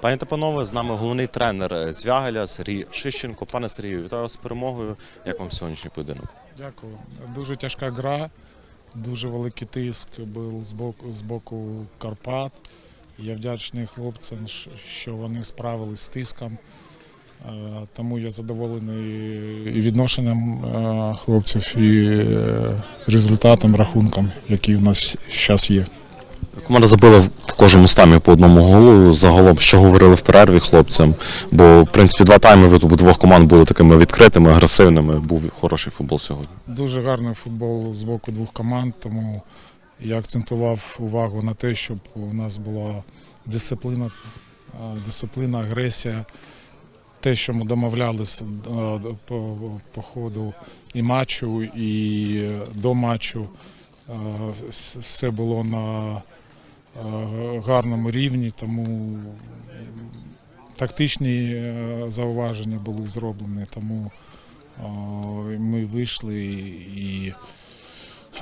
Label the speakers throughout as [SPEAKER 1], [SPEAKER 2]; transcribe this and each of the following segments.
[SPEAKER 1] Пані та панове, з нами головний тренер е, Звягеля Сергій Шищенко. Пане Сергію, вітаю вас з перемогою. Як вам сьогоднішній поєдинок?
[SPEAKER 2] Дякую. Дуже тяжка гра, дуже великий тиск був з боку, з боку Карпат. Я вдячний хлопцям, що вони справились з тиском. Е, Тому я задоволений і відношенням е, хлопців, і результатом, рахунком, який у нас зараз є.
[SPEAKER 1] Команда забила в кожному стамі по одному голу. Загалом, що говорили в перерві хлопцям. Бо, в принципі, два тайми тут двох команд були такими відкритими, агресивними. Був хороший футбол сьогодні.
[SPEAKER 2] Дуже гарний футбол з боку двох команд, тому я акцентував увагу на те, щоб у нас була дисципліна, дисципліна, агресія. Те, що ми домовлялися по, по ходу і матчу, і е, до матчу, все було на гарному рівні, тому тактичні е, зауваження були зроблені, тому ми вийшли і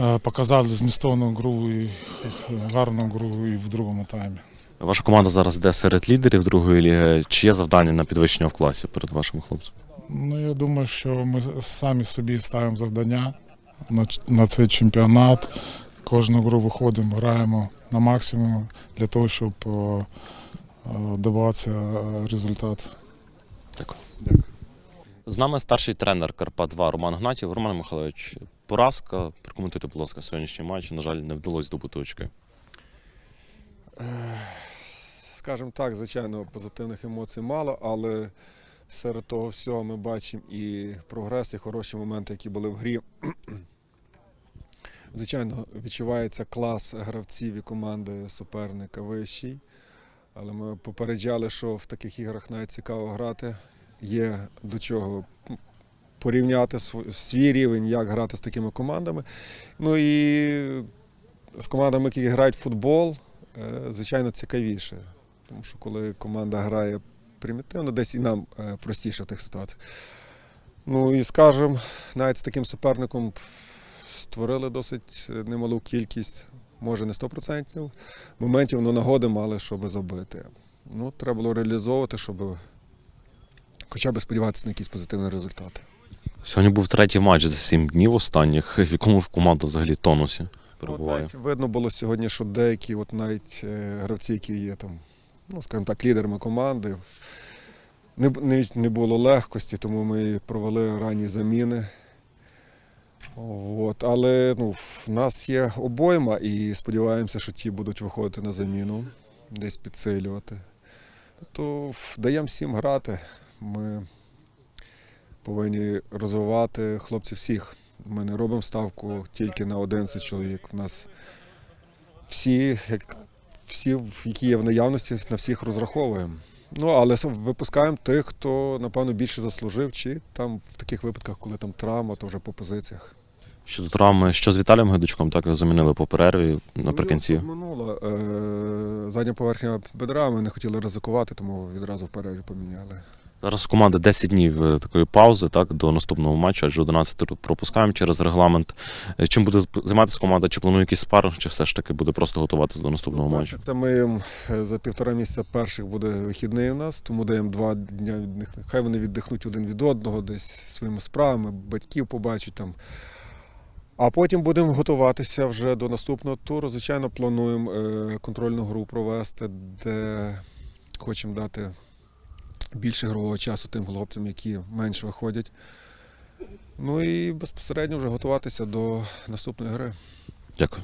[SPEAKER 2] е, показали змістовну гру і гарну гру і в другому таймі.
[SPEAKER 1] Ваша команда зараз йде серед лідерів другої ліги. Чи є завдання на підвищення в класі перед вашими хлопцями?
[SPEAKER 2] Ну, я думаю, що ми самі собі ставимо завдання на, на цей чемпіонат. Кожну гру виходимо, граємо на максимум для того, щоб е, е, добиватися е, результату.
[SPEAKER 1] Дякую.
[SPEAKER 2] Дякую.
[SPEAKER 1] З нами старший тренер Карпат 2 Роман Гнатів. Роман Михайлович, поразка. Прокоментуйте, будь ласка, сьогоднішній матч. На жаль, не вдалося здобути очки.
[SPEAKER 3] Скажімо так, звичайно, позитивних емоцій мало, але серед того всього ми бачимо і прогрес, і хороші моменти, які були в грі. Звичайно, відчувається клас гравців і команди суперника вищий. Але ми попереджали, що в таких іграх навіть цікаво грати. Є до чого порівняти свій рівень, як грати з такими командами. Ну і з командами, які грають в футбол, е, звичайно, цікавіше. Тому що коли команда грає примітивно, десь і нам е, простіше в тих ситуаціях. Ну і скажімо, навіть з таким суперником створили досить е, немалу кількість, може не 100% моментів, але нагоди мали, щоб забити. Ну, треба було реалізовувати, щоб хоча б сподіватися на якісь позитивні результати.
[SPEAKER 1] Сьогодні був третій матч за сім днів останніх, в якому команда взагалі тонусі
[SPEAKER 3] От навіть видно було сьогодні, що деякі, от навіть е, гравці, які є там, ну скажімо так, лідерами команди, не, не, не було легкості, тому ми провели ранні заміни. От, але ну, в нас є обойма і сподіваємося, що ті будуть виходити на заміну, десь підсилювати. Тобто даємо всім грати. Ми повинні розвивати хлопців всіх. Ми не робимо ставку тільки на 11 чоловік. У нас всі, як, всі, які є в наявності, на всіх розраховуємо. Ну, але випускаємо тих, хто, напевно, більше заслужив, чи там в таких випадках, коли там травма, то вже по позиціях.
[SPEAKER 1] Щодо травми, що з Віталієм Гайдучком, так замінили по перерві наприкінці.
[SPEAKER 3] Минуло. Е, задня поверхня бедра, ми не хотіли ризикувати, тому відразу в перерві поміняли.
[SPEAKER 1] Зараз у команди 10 днів е, такої паузи, так, до наступного матчу, адже 11 пропускаємо через регламент. Е, Чим буде займатися команда? Чи планує якийсь спар, чи все ж таки буде просто готуватися до наступного матчу?
[SPEAKER 3] Це ми за півтора місяця перших буде вихідний у нас, тому даємо два дня від них. Хай вони віддихнуть один від одного, десь своїми справами, батьків побачать там. А потім будемо готуватися вже до наступного туру. Звичайно, плануємо е, контрольну гру провести, де хочемо дати більше ігрового часу тим хлопцям, які менш виходять. Ну і безпосередньо вже готуватися до наступної гри.
[SPEAKER 1] Дякую.